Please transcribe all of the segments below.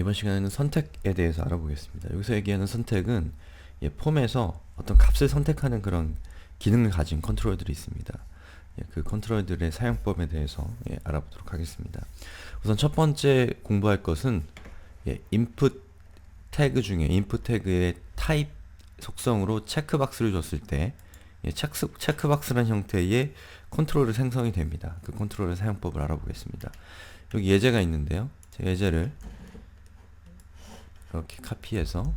이번 시간에는 선택에 대해서 알아보겠습니다. 여기서 얘기하는 선택은 예, 폼에서 어떤 값을 선택하는 그런 기능을 가진 컨트롤들이 있습니다. 예, 그 컨트롤들의 사용법에 대해서 예, 알아보도록 하겠습니다. 우선 첫 번째 공부할 것은 예, input 태그 중에 input 태그의 타입 속성으로 체크박스를 줬을 때 예, 체크, 체크박스라는 형태의 컨트롤이 생성이 됩니다. 그 컨트롤의 사용법을 알아보겠습니다. 여기 예제가 있는데요. 제 예제를 이렇게 카피해서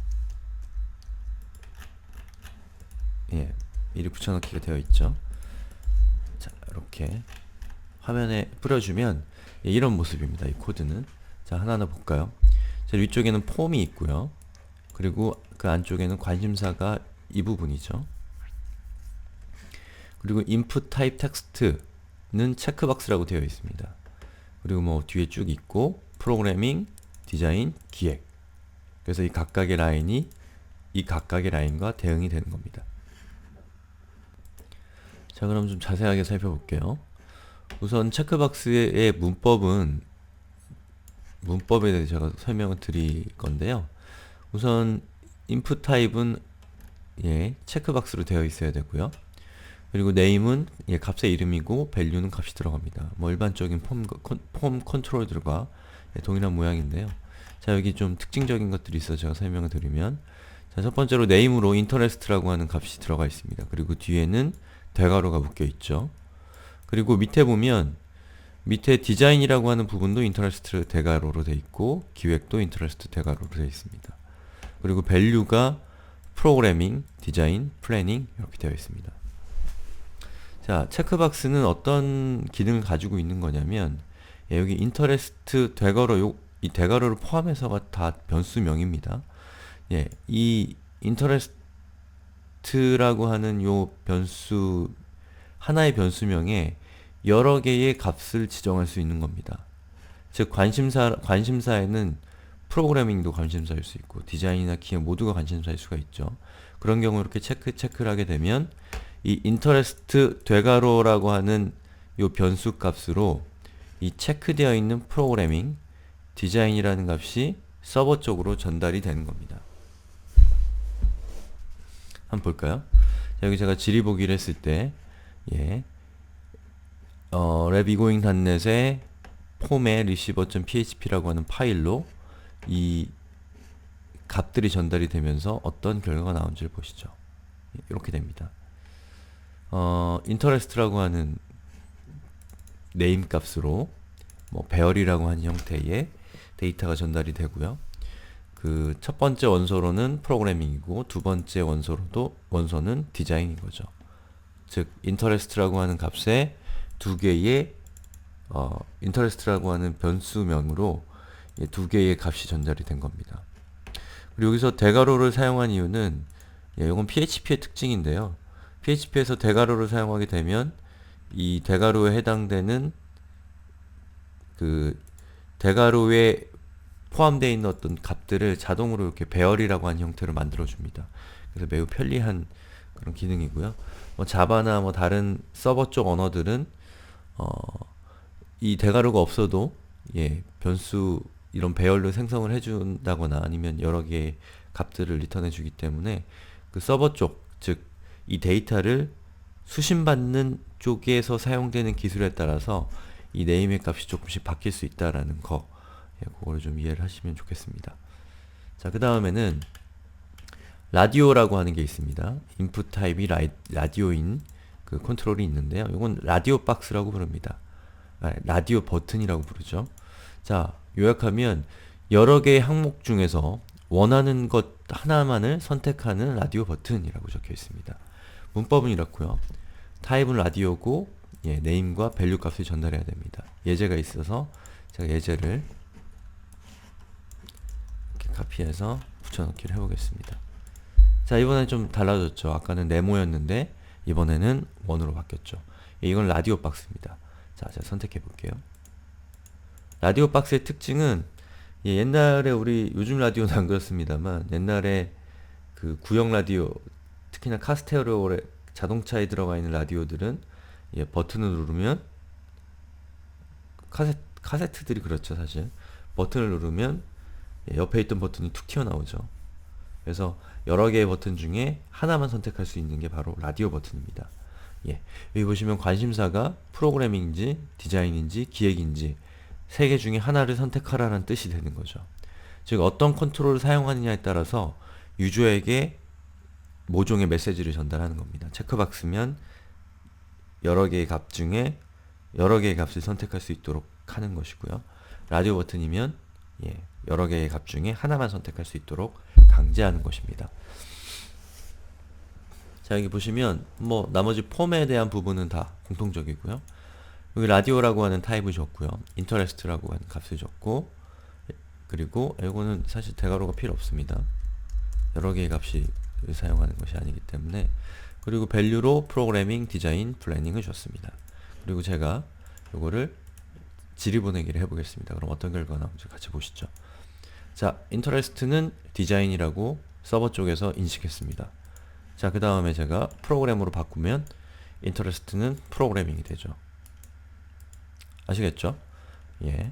예, 미리 붙여넣기가 되어 있죠. 자, 이렇게 화면에 뿌려주면 예, 이런 모습입니다. 이 코드는 자 하나하나 볼까요? 자, 위쪽에는 폼이 있고요. 그리고 그 안쪽에는 관심사가 이 부분이죠. 그리고 input type text는 체크박스라고 되어 있습니다. 그리고 뭐 뒤에 쭉 있고 프로그래밍, 디자인, 기획. 그래서 이 각각의 라인이 이 각각의 라인과 대응이 되는 겁니다. 자, 그럼 좀 자세하게 살펴볼게요. 우선 체크박스의 문법은 문법에 대해 제가 설명을 드릴 건데요. 우선 input 타입은 예, 체크박스로 되어 있어야 되고요. 그리고 name은 예, 값의 이름이고 value는 값이 들어갑니다. 뭐 일반적인 폼, 컨, 폼 컨트롤들과 예, 동일한 모양인데요. 자, 여기 좀 특징적인 것들이 있어 제가 설명을 드리면 자, 첫 번째로 name으로 interest라고 하는 값이 들어가 있습니다. 그리고 뒤에는 대괄호가 묶여 있죠. 그리고 밑에 보면 밑에 디자인이라고 하는 부분도 인터레스트 대괄호로 되어 있고 기획도 인터레스트 대괄호로 되어 있습니다. 그리고 value가 프로그래밍, 디자인, 플래닝 이렇게 되어 있습니다. 자, 체크박스는 어떤 기능을 가지고 있는 거냐면 예, 여기 인터레스트 대괄호 요, 이 대괄호를 포함해서가 다 변수명입니다. 예, 이 인터레스트라고 하는 요 변수 하나의 변수명에 여러 개의 값을 지정할 수 있는 겁니다. 즉 관심사 관심사에는 프로그래밍도 관심사일 수 있고 디자인이나 기획 모두가 관심사일 수가 있죠. 그런 경우 이렇게 체크 체크를 하게 되면 이 인터레스트 되가로라고 하는 요 변수 값으로 이 체크되어 있는 프로그래밍 디자인이라는 값이 서버 쪽으로 전달이 되는 겁니다. 한번 볼까요? 자, 여기 제가 질의 보기를 했을 때 예. 어, 랩이고잉.net의 폼의 receiver.php라고 하는 파일로 이 값들이 전달이 되면서 어떤 결과가 나온지를 보시죠. 이렇게 됩니다. 어, interest라고 하는 네임 값으로 뭐 배열이라고 하는 형태의 데이터가 전달이 되고요. 그 첫 번째 원소로는 프로그래밍이고 두 번째 원소로도 원소는 디자인인 거죠. 즉 interest라고 하는 값에 두 개의 어, interest라고 하는 변수명으로 두 개의 값이 전달이 된 겁니다. 그리고 여기서 대괄호를 사용한 이유는 예, 이건 PHP의 특징인데요. PHP에서 대괄호를 사용하게 되면 이 대괄호에 해당되는 그 대괄호에 포함되어 있는 어떤 값들을 자동으로 이렇게 배열이라고 하는 형태로 만들어 줍니다. 그래서 매우 편리한 그런 기능이고요. 뭐 자바나 뭐 다른 서버 쪽 언어들은 어, 이 대괄호가 없어도 예, 변수 이런 배열로 생성을 해준다거나 아니면 여러 개의 값들을 리턴해 주기 때문에 그 서버 쪽, 즉 이 데이터를 수신받는 쪽에서 사용되는 기술에 따라서 이 네임의 값이 조금씩 바뀔 수 있다라는 거, 예, 그거를 좀 이해를 하시면 좋겠습니다. 자, 그 다음에는 라디오라고 하는 게 있습니다. 인풋 타입이 라, 라디오인 그 컨트롤이 있는데요. 이건 라디오 박스라고 부릅니다. 아, 라디오 버튼이라고 부르죠. 자, 요약하면 여러 개의 항목 중에서 원하는 것 하나만을 선택하는 라디오 버튼이라고 적혀 있습니다. 문법은 이렇고요. 타입은 라디오고 예, 네임과 밸류 값을 전달해야 됩니다. 예제가 있어서 제가 예제를 카피해서 붙여넣기를 해보겠습니다. 자 이번엔 좀 달라졌죠. 아까는 네모였는데 이번에는 원으로 바뀌었죠. 예, 이건 라디오 박스입니다. 자 제가 선택해 볼게요. 라디오 박스의 특징은 예, 옛날에 우리 요즘 라디오는 안 그렇습니다만 옛날에 그 구형 라디오 특히나 카스테레오 자동차에 들어가 있는 라디오들은 예, 버튼을 누르면 카세, 카세트들이 그렇죠 사실 버튼을 누르면 예, 옆에 있던 버튼이 툭 튀어나오죠. 그래서 여러 개의 버튼 중에 하나만 선택할 수 있는 게 바로 라디오 버튼입니다. 예, 여기 보시면 관심사가 프로그래밍인지 디자인인지 기획인지 세 개 중에 하나를 선택하라는 뜻이 되는 거죠. 즉 어떤 컨트롤을 사용하느냐에 따라서 유저에게 모종의 메시지를 전달하는 겁니다. 체크박스면 여러 개의 값 중에 여러 개의 값을 선택할 수 있도록 하는 것이고요. 라디오 버튼이면 예, 여러 개의 값 중에 하나만 선택할 수 있도록 강제하는 것입니다. 자 여기 보시면 뭐 나머지 폼에 대한 부분은 다 공통적이고요. 여기 라디오라고 하는 타입을 줬고요. 인터레스트라고 하는 값을 줬고 그리고 이거는 사실 대괄호가 필요 없습니다. 여러 개의 값이 사용하는 것이 아니기 때문에 그리고 밸류로 프로그래밍, 디자인, 플래닝을 줬습니다. 그리고 제가 이거를 지리보내기를 해보겠습니다. 그럼 어떤 결과가 나오는지 같이 보시죠. 자, 인터레스트는 디자인이라고 서버 쪽에서 인식했습니다. 자, 그 다음에 제가 프로그램으로 바꾸면 인터레스트는 프로그래밍이 되죠. 아시겠죠? 예.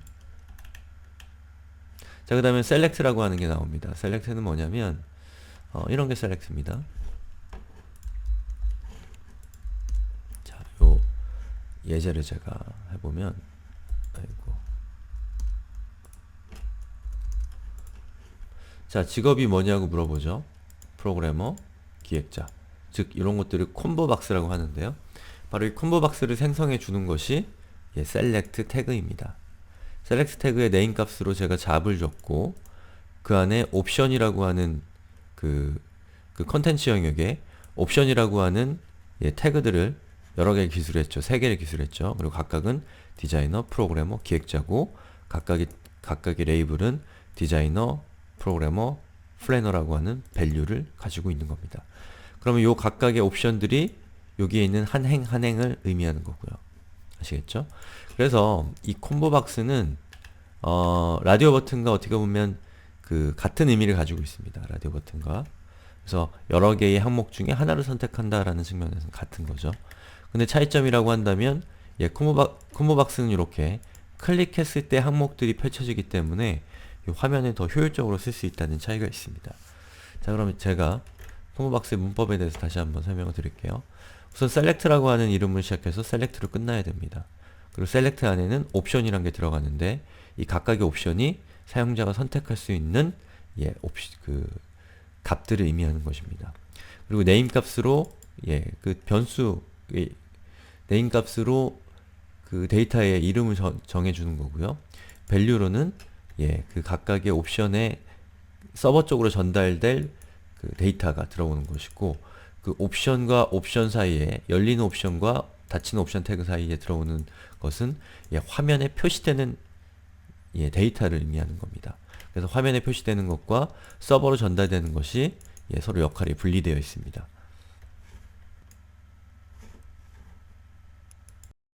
자, 그 다음에 select라고 하는 게 나옵니다. select는 뭐냐면 어, 이런 게 select입니다. 자, 요 예제를 제가 해보면 아이고. 자, 직업이 뭐냐고 물어보죠. 프로그래머, 기획자. 즉 이런 것들을 콤보 박스라고 하는데요. 바로 이 콤보 박스를 생성해 주는 것이 예, select 태그입니다. select 태그의 네임 값으로 제가 잡을 줬고 그 안에 옵션이라고 하는 그, 그 컨텐츠 영역에 옵션이라고 하는 예, 태그들을 여러 개를 기술했죠. 세 개를 기술했죠. 그리고 각각은 디자이너, 프로그래머, 기획자고 각각의 각각의 레이블은 디자이너, 프로그래머, 플래너라고 하는 밸류를 가지고 있는 겁니다. 그러면 요 각각의 옵션들이 여기에 있는 한 행 한 행을 의미하는 거고요. 아시겠죠? 그래서 이 콤보 박스는 어, 라디오 버튼과 어떻게 보면 그 같은 의미를 가지고 있습니다. 라디오 버튼과. 그래서 여러 개의 항목 중에 하나를 선택한다라는 측면에서는 같은 거죠. 근데 차이점이라고 한다면 예, 콤보, 박, 콤보 박스는 이렇게 클릭했을 때 항목들이 펼쳐지기 때문에 이 화면에 더 효율적으로 쓸 수 있다는 차이가 있습니다. 자, 그러면 제가 콤보 박스의 문법에 대해서 다시 한번 설명을 드릴게요. 우선 select라고 하는 이름을 시작해서 select로 끝나야 됩니다. 그리고 select 안에는 옵션이란 게 들어가는데 이 각각의 옵션이 사용자가 선택할 수 있는 예, 옵시, 그 값들을 의미하는 것입니다. 그리고 name 값으로 예, 그 변수 예, name 값으로 그 데이터의 이름을 저, 정해주는 거고요. value로는 예, 그 각각의 옵션에 서버 쪽으로 전달될 그 데이터가 들어오는 것이고 그 옵션과 옵션 사이에 열리는 옵션과 닫히는 옵션 태그 사이에 들어오는 것은 예, 화면에 표시되는 예, 데이터를 의미하는 겁니다. 그래서 화면에 표시되는 것과 서버로 전달되는 것이 예, 서로 역할이 분리되어 있습니다.